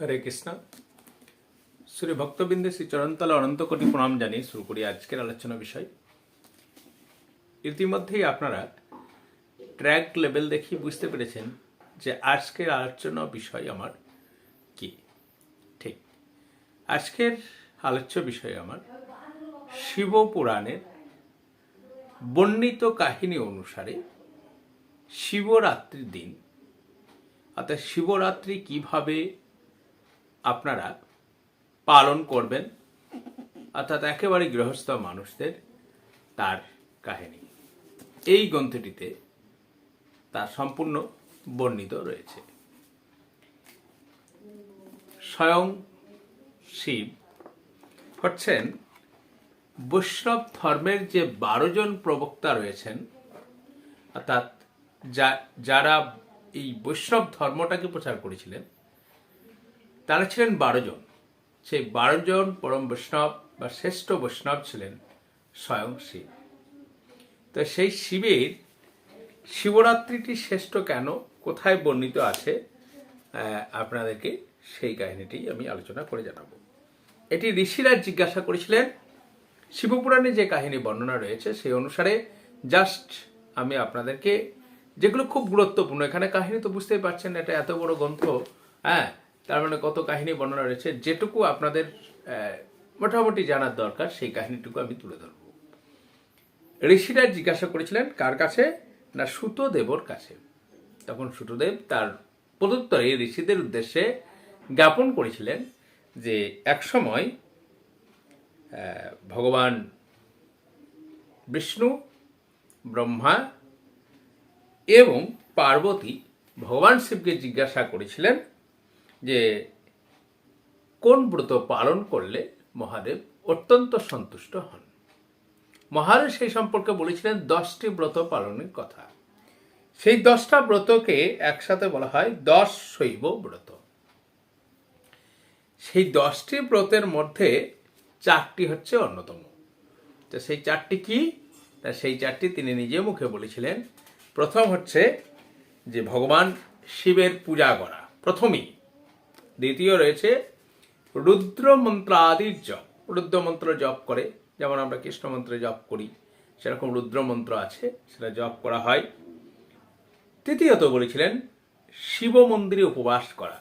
হরে কৃষ্ণ। শ্রী ভক্তবৃন্দে শ্রী চরণতলা অনন্ত কোটি প্রণাম জানিয়ে শুরু করি আজকের আলোচনা বিষয়। ইতিমধ্যেই আপনারা ট্র্যাক লেভেল দেখি বুঝতে পেরেছেন যে আজকের আলোচনা বিষয় আমার কি? ঠিক। আজকের আলোচ্য বিষয় আমার শিব পুরাণের বর্ণিত কাহিনী অনুসারে শিবরাত্রির দিন, অর্থাৎ শিবরাত্রি কীভাবে আপনারা পালন করবেন, অর্থাৎ একেবারে গৃহস্থ মানুষদের তার কাহিনী। এই গ্রন্থটিতে তার সম্পূর্ণ বর্ণিত রয়েছে। স্বয়ং শিব হচ্ছেন বৈষ্ণব ধর্মের যে বারো জন প্রবক্তা রয়েছেন, অর্থাৎ যা- যারা এই বৈষ্ণব ধর্মটাকে প্রচার করেছিলেন তারা ছিলেন বারো জন। সেই বারো জন পরম বৈষ্ণব বা শ্রেষ্ঠ বৈষ্ণব ছিলেন স্বয়ং শিব। তো সেই শিবের শিবরাত্রিটি শ্রেষ্ঠ কেন? কোথায় বর্ণিত আছে? আপনাদেরকে সেই কাহিনীটি আমি আলোচনা করে জানাব। এটি ঋষিরা জিজ্ঞাসা করেছিলেন, শিবপুরাণে যে কাহিনী বর্ণনা রয়েছে সেই অনুসারে জাস্ট আমি আপনাদেরকে, যেগুলো খুব গুরুত্বপূর্ণ, এখানে কাহিনী তো বুঝতেই পারছেন, এটা এত বড় গ্রন্থ হ্যাঁ তার মানে কত কাহিনী বর্ণনা রয়েছে যেটুকু আপনাদের মোটামুটি জানার দরকার সেই কাহিনীটুকু আমি তুলে ধরব। ঋষিরা জিজ্ঞাসা করেছিলেন কার কাছে? না সুতদেবর কাছে। তখন সুতদেব তার প্রদুত্তরে ঋষিদের উদ্দেশ্যে জ্ঞাপন করেছিলেন যে একসময় আহ, ভগবান বিষ্ণু ব্রহ্মা এবং পার্বতী ভগবান শিবকে জিজ্ঞাসা করেছিলেন যে কোন ব্রত পালন করলে মহাদেব অত্যন্ত সন্তুষ্ট হন? মহাদেব সেই সম্পর্কে বলেছিলেন দশটি ব্রত পালনের কথা। সেই দশটা ব্রতকে একসাথে বলা হয় দশ শৈব ব্রত। সেই দশটি ব্রতের মধ্যে চারটি হচ্ছে অন্যতম। তো সেই চারটি কি? তা সেই চারটি তিনি নিজে মুখে বলেছিলেন। প্রথম হচ্ছে যে ভগবান শিবের পূজা করা, প্রথমেই। দ্বিতীয় রয়েছে রুদ্র মন্ত্রাদির জপ। রুদ্র মন্ত্র জপ করে, যেমন আমরা কৃষ্ণ মন্ত্রে জপ করি, সেরকম রুদ্র মন্ত্র আছে, সেটা জপ করা হয়। তৃতীয়ত বলেছিলেন শিব মন্দিরে উপবাস করা।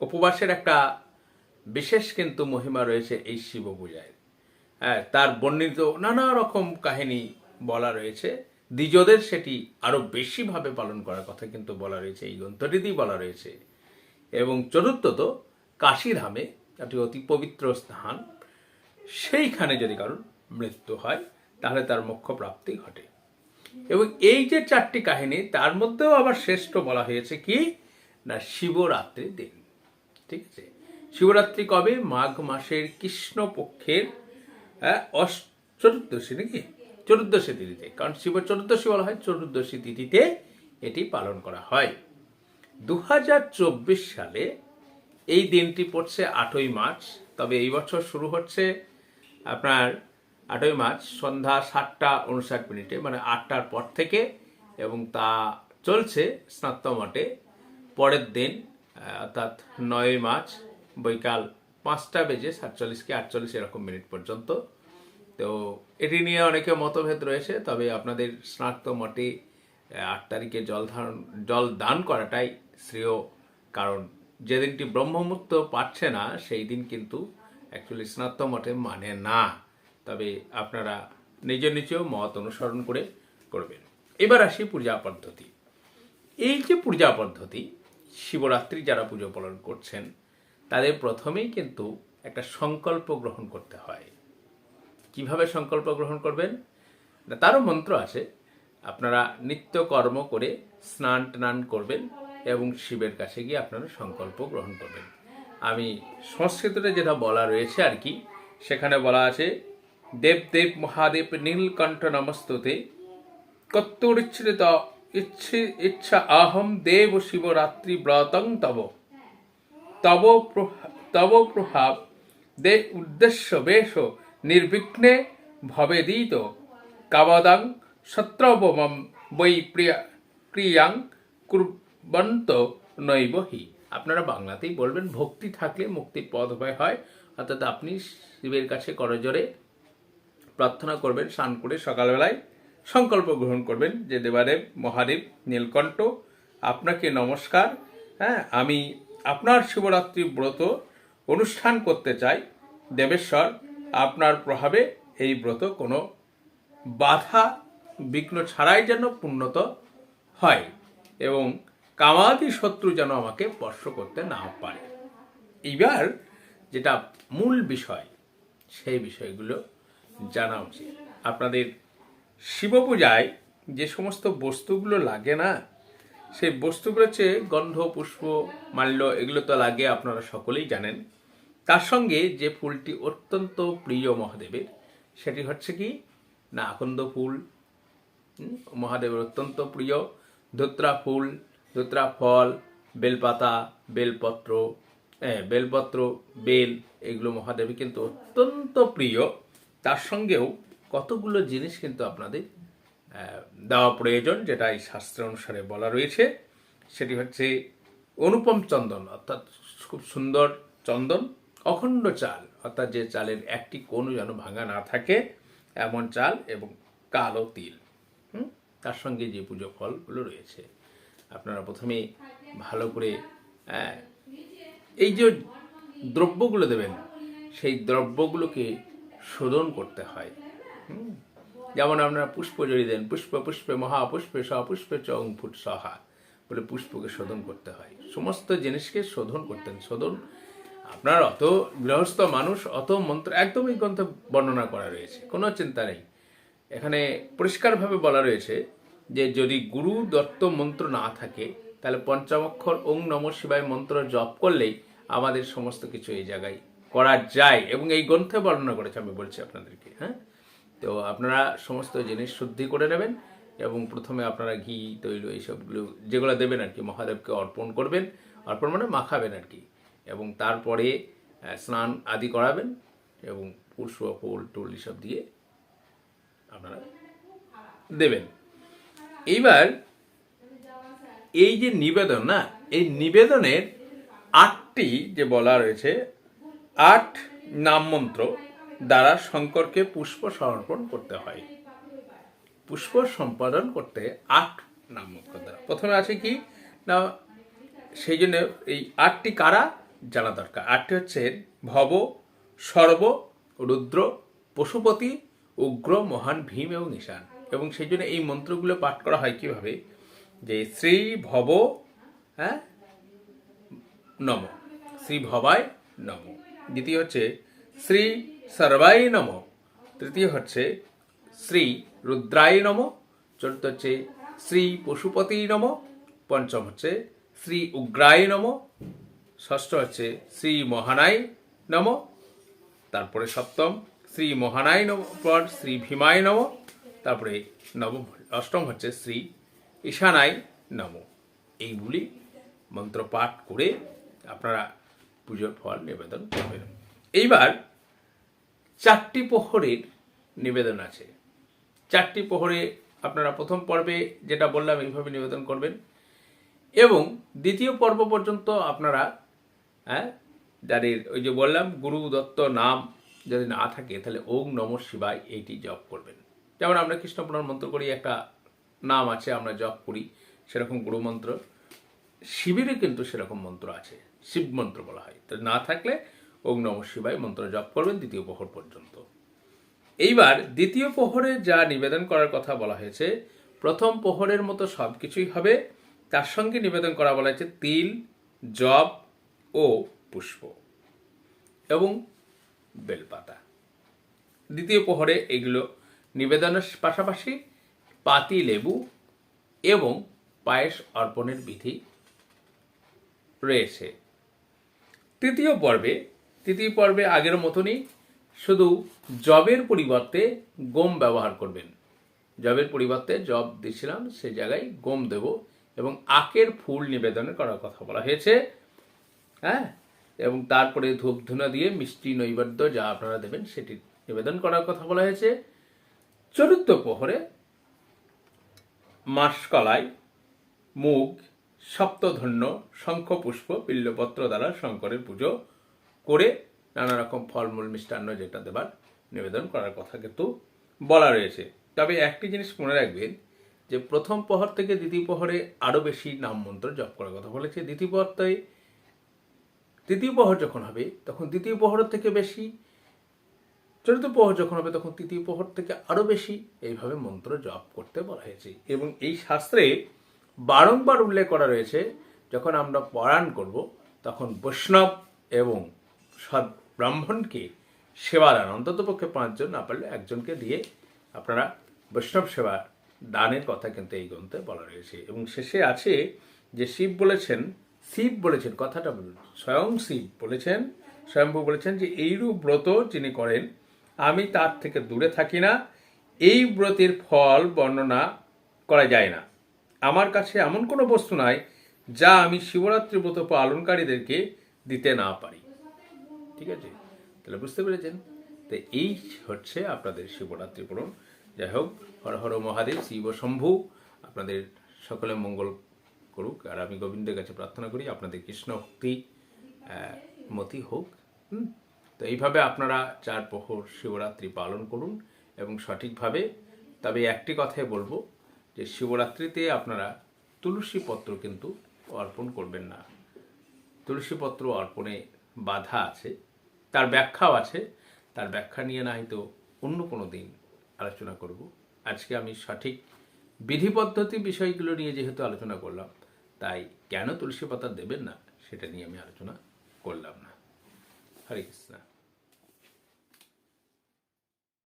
উপবাসের একটা বিশেষ কিন্তু মহিমা রয়েছে এই শিব পূজায়। হ্যাঁ তার বর্ণিত নানা রকম কাহিনী বলা রয়েছে। দ্বিজদের সেটি আরও বেশিভাবে পালন করার কথা কিন্তু বলা রয়েছে, এই গ্রন্থটিতেই বলা রয়েছে। এবং চতুর্থত কাশীধামে একটি অতি পবিত্র স্থান। সেইখানে যদি কারোর মৃত্যু হয় তাহলে তার মোক্ষ প্রাপ্তি ঘটে। এবং এই যে চারটি কাহিনী তার মধ্যেও আবার শ্রেষ্ঠ বলা হয়েছে কি? না শিবরাত্রির দিন। ঠিক আছে? শিবরাত্রি কবে? মাঘ মাসের কৃষ্ণ পক্ষের আহ, চতুর্দশী নাকি? চতুর্দশী তিথিতে। কারণ শিব চতুর্দশী বলা হয় চতুর্দশী তিথিতে এটি পালন করা হয়। দু হাজার চব্বিশ সালে এই দিনটি পড়ছে আটই মার্চ, তবে এই বছর শুরু হচ্ছে আপনার আটই মার্চ সন্ধ্যা সাতটা উনষাট মিনিটে মানে আটটার পর থেকে, এবং তা চলছে স্নাত্তমঠে পরের দিন অর্থাৎ নয় মার্চ, বৈকাল পাঁচটা বেজে সাতচল্লিশ কি আটচল্লিশ এরকম মিনিট পর্যন্ত। তো এটি নিয়ে অনেকে মতভেদ রয়েছে, তবে আপনাদের স্নাক্ত মঠে আট তারিখে জল ধারণ, জল দান করাটাই শ্রেয়, কারণ যেদিনটি ব্রহ্মমুহূর্ত পাচ্ছে না, সেই দিন কিন্তু অ্যাকচুয়ালি স্নাত্ত মঠে মানে না। তবে আপনারা নিজ নিজেও মত অনুসরণ করে করবেন। এবার আসি পূজা পদ্ধতি। এই যে পূজা পদ্ধতি, শিবরাত্রি যারা পুজো পালন করছেন, তাদের প্রথমেই কিন্তু একটা সংকল্প গ্রহণ করতে হয়। কীভাবে সংকল্প গ্রহণ করবেন? না, তারও মন্ত্র আছে, আপনারা নিত্য কর্ম করে স্নান টান করবেন এবং শিবের কাছে গিয়ে আপনারা সংকল্প গ্রহণ করবেন। আমি সংস্কৃততে যেটা বলা রয়েছে আর কি, সেখানে বলা আছে, দেব দেব মহাদেব নীলকণ্ঠ নমস্তুতে কত্তুরিচ্ছিত ইচ্ছে, ইচ্ছা আহম দেব শিবরাত্রি ব্রতং তব। তব তব প্রভাব দে উদ্দেশ্য বেশ নির্বিঘ্নে ভবেদিত কাবদাং সত্রবমম বৈ প্রিয়া ক্রিয়াং কুর্বন্ত নৈব হি। আপনারা বাংলাতেই বলবেন, ভক্তি থাকলে মুক্তির পথ উপায় হয়। অর্থাৎ আপনি শিবের কাছে করজোরে প্রার্থনা করবেন, স্নান করে সকালবেলায় সংকল্প গ্রহণ করবেন যে দেবাদেব, মহাদেব, নীলকণ্ঠ, আপনাকে নমস্কার। হ্যাঁ আমি আপনার শিবরাত্রি ব্রত অনুষ্ঠান করতে চাই। দেবেশ্বর, আপনার প্রভাবে এই ব্রত কোনো বাধা বিঘ্ন ছাড়াই যেন পূর্ণত হয়। এবং কামাদি শত্রু যেন আমাকে স্পর্শ করতে না পারে। এইবার যেটা মূল বিষয়, সেই বিষয়গুলো জানা উচিত। আপনাদের শিব পূজায় যে সমস্ত বস্তুগুলো লাগে না, সেই বস্তুগুলো হচ্ছে গন্ধ, পুষ্প, মাল্য এগুলো তো লাগে আপনারা সকলেই জানেন। তার সঙ্গে যে ফুলটি অত্যন্ত প্রিয় মহাদেবের, সেটি হচ্ছে কি? না আকন্দ ফুল। মহাদেবের অত্যন্ত প্রিয় ধুত্রা ফুল। ধুত্রা ফল বেলপাতা, বেলপত্র হ্যাঁ বেলপত্র, বেল এগুলো মহাদেবের কিন্তু অত্যন্ত প্রিয়। তার সঙ্গেও কতগুলো জিনিস কিন্তু আপনাদের দেওয়া প্রয়োজন, যেটা এই শাস্ত্র অনুসারে বলা রয়েছে। সেটি হচ্ছে অনুপম চন্দন, অর্থাৎ খুব সুন্দর চন্দন, অখণ্ড চাল, অর্থাৎ যে চালের একটি কোনো যেন ভাঙা না থাকে, এমন চাল এবং কালো তিল? তার সঙ্গে যে পুজো ফলগুলো রয়েছে। আপনারা প্রথমে ভালো করে এই যে দ্রব্যগুলো দেবেন, সেই দ্রব্যগুলোকে শোধন করতে হয়। যেমন আপনারা পুষ্প জড়িয়ে দেন, পুষ্প, পুষ্পে মহাপুষ্পে সপুষ্পে চং ফুট সহা বলে পুষ্পকে শোধন করতে হয়। সমস্ত জিনিসকে শোধন করতেন, শোধন। আপনার অত গৃহস্থ মানুষ, অত মন্ত্র, একদমই গ্রন্থে বর্ণনা করা রয়েছে, কোনো চিন্তা নেই। এখানে পরিষ্কারভাবে বলা রয়েছে যে যদি গুরু দত্ত মন্ত্র না থাকে, তাহলে পঞ্চমক্ষর ওং নম শিবায় মন্ত্র জপ করলেই আমাদের সমস্ত কিছু এই জায়গায় করা যায় এবং এই গ্রন্থে বর্ণনা করেছে, আমি বলছি আপনাদেরকে হ্যাঁ? তো আপনারা সমস্ত জিনিস শুদ্ধি করে নেবেন এবং প্রথমে আপনারা ঘি, তৈল এইসবগুলো যেগুলো দেবেন আর কি, মহাদেবকে অর্পণ করবেন, অর্পণ মানে মাখাবেন আর কি, এবং তারপরে স্নান আদি করাবেন এবং পুষ্প, ফুল, টুল এসব দিয়ে আপনারা দেবেন। এইবার এই যে নিবেদন, না, এই নিবেদনের আটটি যে বলা রয়েছে, আট নাম মন্ত্র দ্বারা শঙ্করকে পুষ্প সমর্পণ করতে হয়। পুষ্প সম্পাদন করতে আট নাম মন্ত্র দ্বারা। প্রথমে আছে কি? না, সেই জন্য এই আটটি কারা? জানা দরকার। আটটি হচ্ছে ভব, সর্ব, রুদ্র, পশুপতি, উগ্র, মহান, ভীম এবং নিশান। এবং সেই জন্য এই মন্ত্রগুলো পাঠ করা হয় কীভাবে? যে শ্রী ভব হ্যাঁ? নম। শ্রী ভবায় নম। দ্বিতীয় হচ্ছে শ্রী সর্বাই নম। তৃতীয় হচ্ছে শ্রী রুদ্রায় নম। চতুর্থ হচ্ছে শ্রী পশুপতি নম। পঞ্চম হচ্ছে শ্রী উগ্রায় নম। ষষ্ঠ হচ্ছে শ্রী মহানায় নম। তারপরে সপ্তম শ্রী মহানায় নম, পর শ্রী ভীমায় নম। তারপরে নবম অষ্টম হচ্ছে শ্রী ঈশানায় নম। এইগুলি মন্ত্র পাঠ করে আপনারা পুজোর ফল নিবেদন করবেন। এইবার চারটি প্রহরের নিবেদন আছে। চারটি প্রহরে আপনারা প্রথম পর্বে যেটা বললাম, এইভাবে নিবেদন করবেন। এবং দ্বিতীয় পর্ব পর্যন্ত আপনারা হ্যাঁ যাদের ওই যে বললাম, গুরু দত্ত নাম যদি না থাকে, তাহলে ওম নম শিবায় এইটি জপ করবেন। যেমন আমরা কৃষ্ণ মন্ত্র করি, একটা নাম আছে, আমরা জপ করি, সেরকম গুরু মন্ত্র। শিবিরে কিন্তু সেরকম মন্ত্র আছে, শিব মন্ত্র বলা হয়। তো না থাকলে ওম নম মন্ত্র জপ করবেন দ্বিতীয় প্রহর পর্যন্ত। এইবার দ্বিতীয় প্রহরে যা নিবেদন করার কথা বলা হয়েছে, প্রথম প্রহরের মতো সব কিছুই হবে। তার সঙ্গে নিবেদন করা বলা হয়েছে তিল, জব ও পুষ্প এবং বেলপাতা। দ্বিতীয় প্রহরে এগুলো নিবেদনের পাশাপাশি পাতি লেবু এবং পায়েস অর্পণের বিধি রয়েছে। তৃতীয় পর্বে তৃতীয় পর্বে আগের মতনই শুধু জবের পরিবর্তে গম ব্যবহার করবেন। জবের পরিবর্তে জব দিয়েছিলাম সে জায়গায় গম দেব এবং আখের ফুল নিবেদন করার কথা বলা হয়েছে। হ্যাঁ? এবং তারপরে ধূপ ধুনা দিয়ে মিষ্টি নৈবেদ্য যা আপনারা দেবেন, সেটি নিবেদন করার কথা বলা হয়েছে। চতুর্থ প্রহরে মাসকলাই, মুগ, সপ্তধন্য শঙ্খ পুষ্প বিল্লপত্র দ্বারা শঙ্করের পুজো করে নানা রকম ফলমূল মিষ্টান্ন যেটা দেবার নিবেদন করার কথা কিন্তু বলা রয়েছে। তবে একটি জিনিস মনে রাখবেন যে প্রথম প্রহর থেকে দ্বিতীয় প্রহরে আরও বেশি নাম মন্ত্র জপ করার কথা বলেছে। দ্বিতীয় প্রহরটাই তৃতীয় প্রহর যখন হবে, তখন দ্বিতীয় প্রহরের থেকে বেশি চতুর্থ প্রহর যখন হবে, তখন তৃতীয় প্রহর থেকে আরও বেশি এইভাবে মন্ত্র জপ করতে বলা হয়েছে। এবং এই শাস্ত্রে বারংবার উল্লেখ করা রয়েছে, যখন আমরা পরায়ণ করব, তখন বৈষ্ণব এবং সৎ ব্রাহ্মণকে সেবা দান অন্ততপক্ষে পাঁচজন না পারলে একজনকে দিয়ে আপনারা বৈষ্ণব সেবা দানের কথা কিন্তু এই গ্রন্থে বলা রয়েছে। এবং শেষে আছে যে শিব বলেছেন শিব বলেছেন, কথাটা স্বয়ং শিব বলেছেন স্বয়ংভূ বলেছেন যে এইরূপ ব্রত যিনি করেন আমি তার থেকে দূরে থাকি না। এই ব্রতের ফল বর্ণনা করা যায় না। আমার কাছে এমন কোনো বস্তু নাই, যা আমি শিবরাত্রি ব্রত পালনকারীদেরকে দিতে না পারি। ঠিক আছে? তাহলে বুঝতে পেরেছেন? তো এই হচ্ছে আপনাদের শিবরাত্রি পূরণ। যাই হোক, হর হর মহাদেব, শিব শম্ভু, আপনাদের সকলে মঙ্গল করুক। আর আমি গোবিন্দের কাছে প্রার্থনা করি, আপনাদের কৃষ্ণ ভক্তি মতি হোক। হুম? তো এইভাবে আপনারা চার প্রহর শিবরাত্রি পালন করুন এবং সঠিকভাবে, তবে একটি কথাই বলব যে শিবরাত্রিতে আপনারা তুলসী পত্র কিন্তু অর্পণ করবেন না। তুলসী পত্র অর্পণে বাধা আছে, তার ব্যাখ্যাও আছে, তার ব্যাখ্যা নিয়ে না হয়তো অন্য কোনো দিন আলোচনা করব। আজকে আমি সঠিক বিধি পদ্ধতি বিষয়গুলো নিয়ে যেহেতু আলোচনা করলাম, তাই কেন তুলসী পাতা দেবেন না সেটা নিয়ে আমি আলোচনা করলাম না। হরে কৃষ্ণ